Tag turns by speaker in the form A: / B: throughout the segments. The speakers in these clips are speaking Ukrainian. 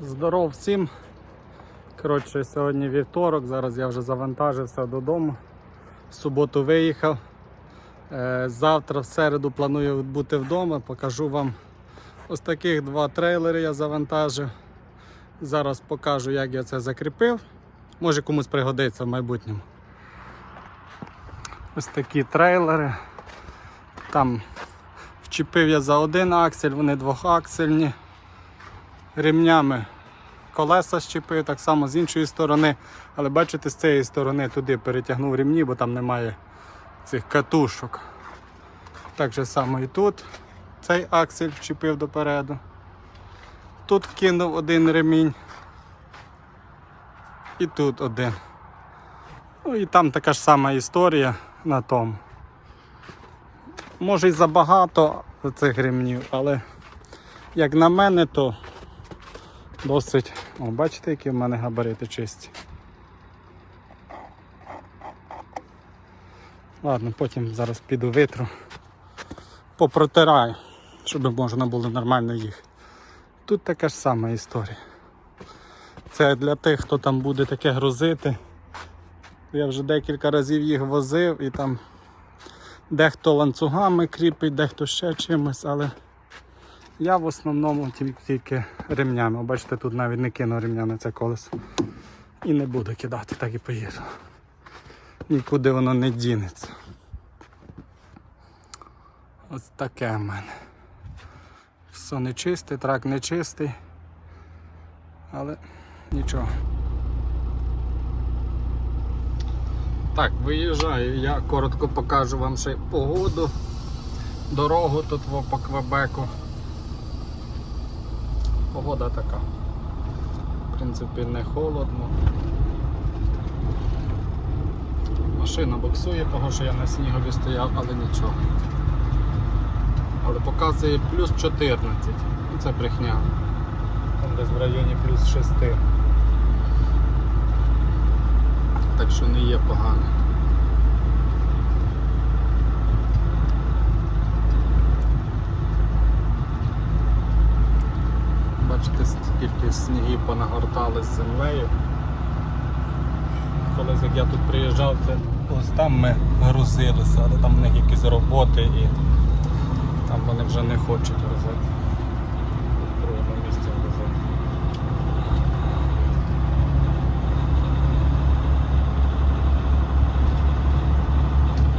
A: Здоров всім. Коротше, сьогодні вівторок, зараз я вже завантажився додому. В суботу виїхав. Е, Завтра в середу планую бути вдома. Покажу вам ось таких два трейлери я завантажив. Зараз покажу, як я це закріпив. Може комусь пригодиться в майбутньому. Ось такі трейлери. Там вчепив я за один аксель, вони двохаксельні. Ремнями колеса щепив, так само з іншої сторони. Але бачите, з цієї сторони туди перетягнув ремні, бо там немає цих катушок. Так же само і тут. Цей аксель вчепив допереду. Тут кинув один ремінь. І тут один. Ну і там така ж сама історія на тому. Може і забагато цих ремнів, але як на мене, то досить. О, бачите, які в мене габарити чисті. Ладно, потім зараз піду витру, попротираю, щоб можна було нормально їхати. Тут така ж сама історія. Це для тих, хто там буде таке грузити. Я вже декілька разів їх возив і там дехто ланцюгами кріпить, дехто ще чимось, але я в основному тільки, ремнями. Бачите, тут навіть не кинув ремня на це колесо. І не буду кидати, так і поїду. Нікуди воно не дінеться. Ось таке в мене. Все не трак не чистий. Але нічого. Так, виїжджаю. Я коротко покажу вам ще погоду, дорогу тут по Квебеку. Погода така. В принципі, не холодно. Машина боксує, того що я на снігові стояв, але нічого. Але показує плюс 14. Ну, Це брехня. Там десь в районі плюс 6. Так що не є погано. Бачите, скільки снігів понагортали з землею. Колись як я тут приїжджав, це ось там ми грузилися, але там в них якісь роботи і там вони вже не хочуть грузити. В другому місці грузити.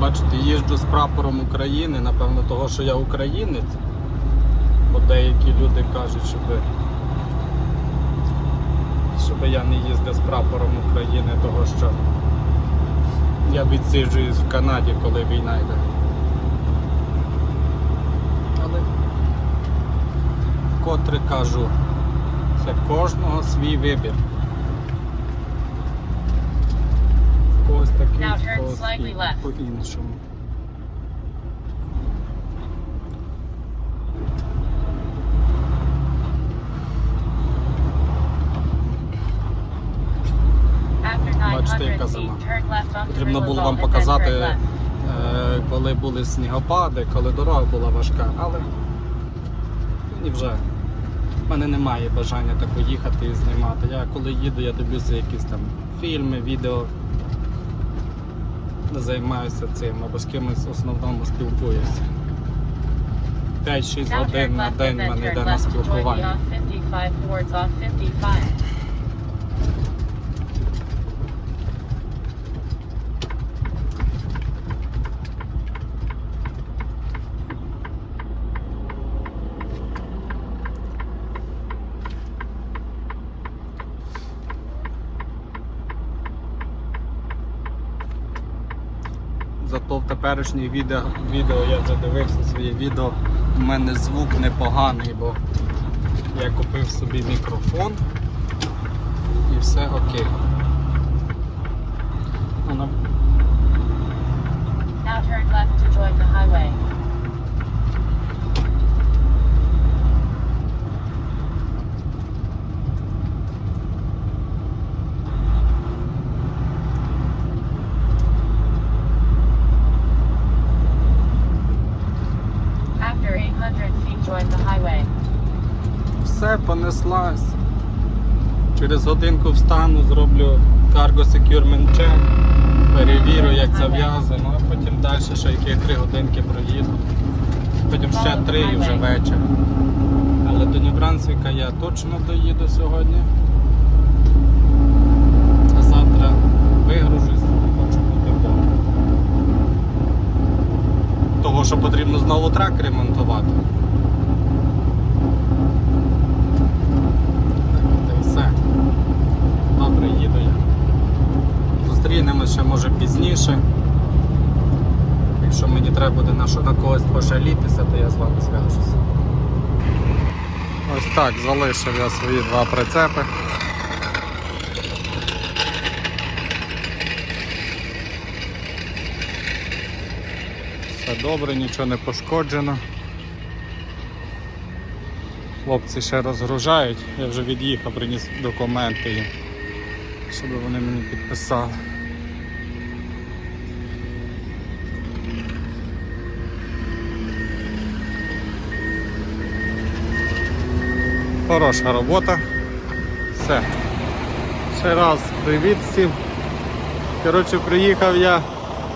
A: Бачите, їжджу з прапором України, напевно, того, що я українець. Бо деякі люди кажуть, щоб, щоб я не їздив з прапором України, того що я відсиджуюсь в Канаді, коли війна йде. Але вкотре кажу, це кожного свій вибір. В когось такий, в когось по-іншому. Зима. Потрібно було вам показати, е, коли були снігопади, коли дорога була важка, але мені вже в мене немає бажання так поїхати і знімати. Я коли їду, я дивлюся якісь там фільми, відео. Не займаюся цим або з кимось в основному спілкуюся. 5-6 годин на день мене йде на спілкування. Зато в теперішніх відео, відео я вже дивився своє відео. У мене звук непоганий, бо я купив собі мікрофон і все окей. Ну,
B: Now turn left to join the highway. After 800 feet, join the highway.
A: Все понеслась. Через годинку встану, зроблю Cargo Securement Check, перевірю, як зав'язано, а потім далі ще які 3 годинки проїду. Потім ще 3 і вже вечір. Але до Нью-Брансвіка я точно доїду сьогодні. А завтра вигружусь, хочу бути вдома. Того, що потрібно знову трак ремонтувати. Так, та й все. Добре, їду я. Зустрінемося може пізніше. Якщо мені треба буде на, що- на когось пожалітися, то я з вами зв'яжуся. Ось так залишив я свої два прицепи. Все добре, нічого не пошкоджено. Хлопці ще розгружають, я вже від'їхав, приніс документи щоб вони мені підписали. Хороша робота. Все. Ще раз привіт всім. Коротше, приїхав я,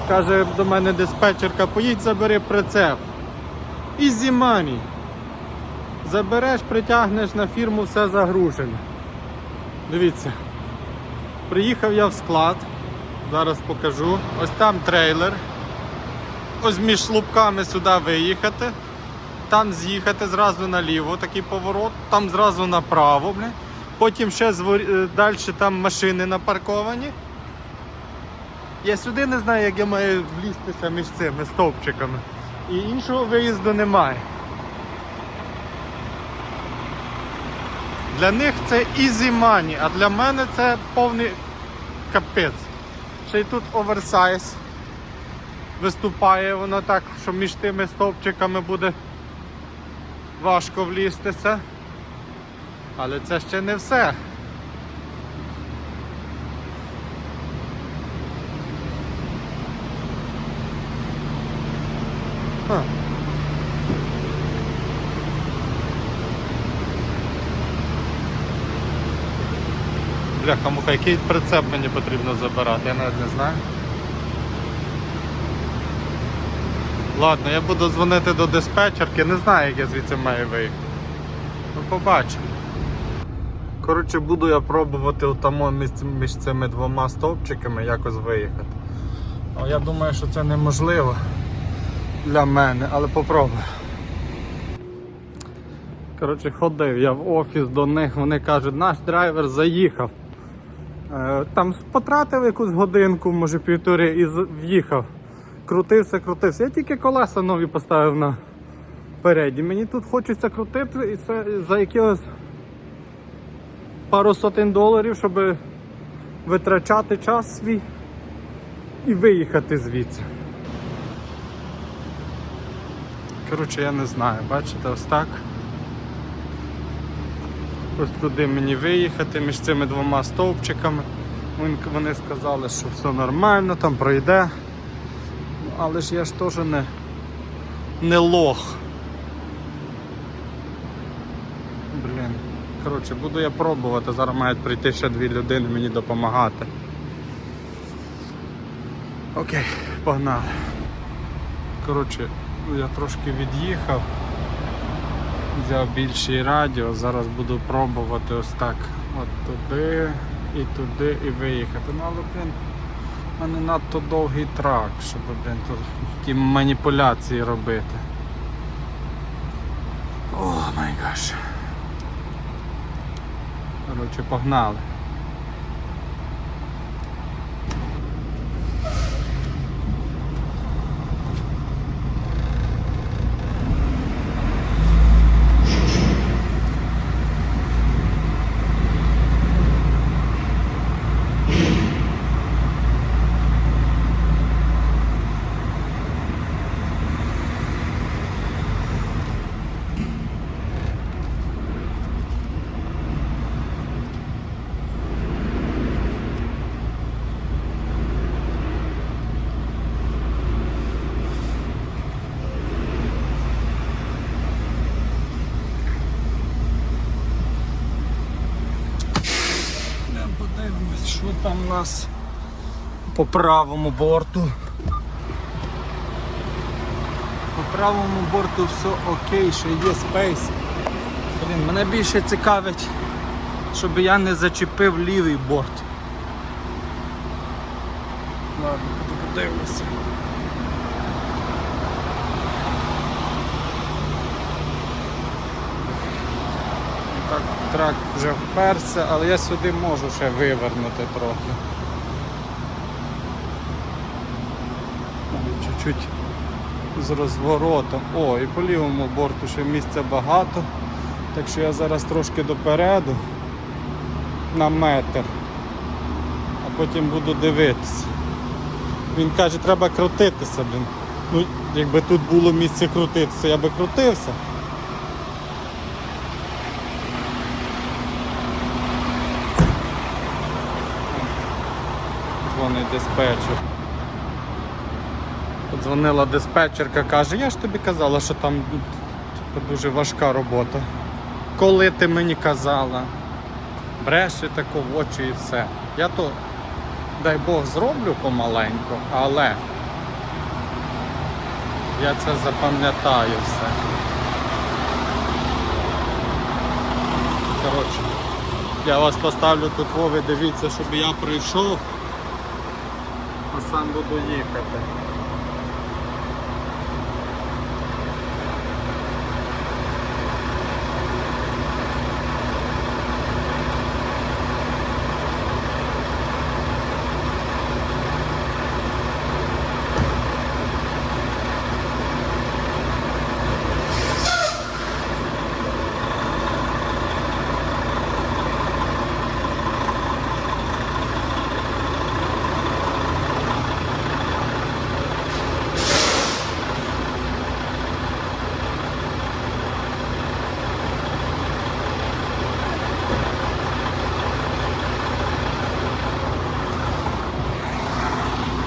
A: каже до мене диспетчерка, поїдь забери прицеп. Easy money. Забереш, притягнеш на фірму, все загружене. Дивіться. Приїхав я в склад. Зараз покажу. Ось там трейлер. Ось між слупками сюди виїхати. Там з'їхати зразу наліво, такий поворот, там зразу направо, бля. Потім ще далі там машини напарковані. Я сюди не знаю, як я маю влізтися між цими стовпчиками. І іншого виїзду немає. Для них це easy money, а для мене це повний капець. Ще й тут оверсайз виступає, воно так, що між тими стовпчиками буде важко влізтися. Але це ще не все. Ха. Бляха, муха, який прицеп мені потрібно забирати, я навіть не знаю. Ладно, я буду дзвонити до диспетчерки, не знаю, як я звідси маю виїхати. Ну побачимо. Коротше, буду я пробувати отамо між, між цими двома стовпчиками якось виїхати. О, я думаю, що це неможливо для мене, але попробую. Коротше, ходив я в офіс до них, вони кажуть, наш драйвер заїхав. Е, Там потратив якусь годинку, може півтори, і в'їхав. Крутився, крутився. Я тільки колеса нові поставив на переді. Мені тут хочеться крутити і це за якихось пару сотень доларів, щоб витрачати час свій і виїхати звідси. Коротше, я не знаю, бачите, ось так. Ось туди мені виїхати між цими двома стовпчиками. Вони сказали, що все нормально, там пройде. Але ж я ж теж не, не лох. Блін. Коротше, буду я пробувати, зараз мають прийти ще дві людини мені допомагати. Окей, погнали. Коротше, я трошки від'їхав, взяв більший радіо, зараз буду пробувати ось так. От туди і туди і виїхати. Ну але блін, в мене надто довгий трак, щоб блин, тут такі маніпуляції робити. О май гаш. Коротше, погнали. Що там у нас по правому борту? По правому борту все окей, ще є спейс. Блін, мене більше цікавить, щоб я не зачепив лівий борт. Ладно, буду подивлюся. Так, трак вже вперся, але я сюди можу ще вивернути трохи. Чуть-чуть з розворотом. О, і по лівому борту ще місця багато. Так що я зараз трошки допереду на метр, а потім буду дивитися. Він каже, треба крутитися, блін. Ну, якби тут було місце крутитися, я би крутився. Дзвонить диспетчер. Подзвонила диспетчерка, каже, я ж тобі казала, що там типу, дуже важка робота. Коли ти мені казала, бреше тако в очі і все. Я то, дай Бог, зроблю помаленьку, але я це запам'ятаю все. Коротше, я вас поставлю тут, ви дивіться, щоб я прийшов, а сам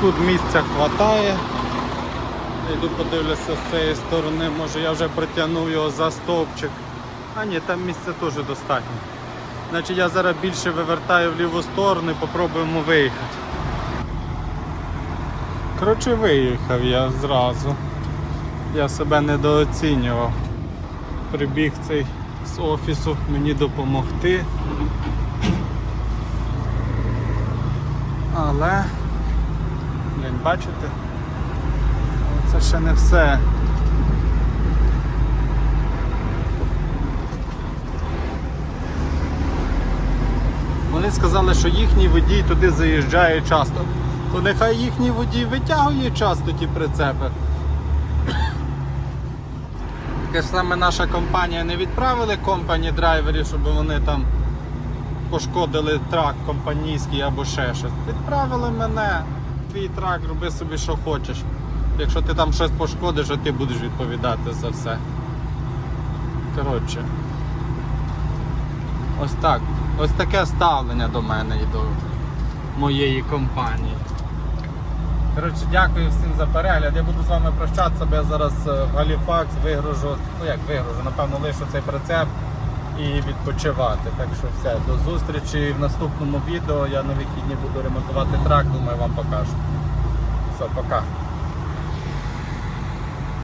A: Тут місця хватає. Йду подивлюся з цієї сторони, може я вже притягнув його за стовпчик. А ні, там місця теж достатньо. Значить я зараз більше вивертаю в ліву сторону і попробуємо виїхати. Коротше, виїхав я зразу. Я себе недооцінював. Прибіг цей з офісу мені допомогти. Але Блін, бачите? Це ще не все. Вони сказали, що їхній водій туди заїжджає часто. То нехай їхній водій витягує часто ті прицепи. Таке ж саме наша компанія не відправили компані драйверів, щоб вони там пошкодили трак компанійський або ще щось. Відправили мене, твій трак, роби собі що хочеш. Якщо ти там щось пошкодиш, то ти будеш відповідати за все. Коротше. Ось так. Ось таке ставлення до мене і до моєї компанії. Коротше, дякую всім за перегляд. Я буду з вами прощатися, бо я зараз е, в Галіфакс вигружу, ну як вигружу, напевно, лишу цей прицеп і відпочивати. Так що все, до зустрічі в наступному відео. Я на вихідні буду ремонтувати трак, думаю, вам покажу. Все, пока.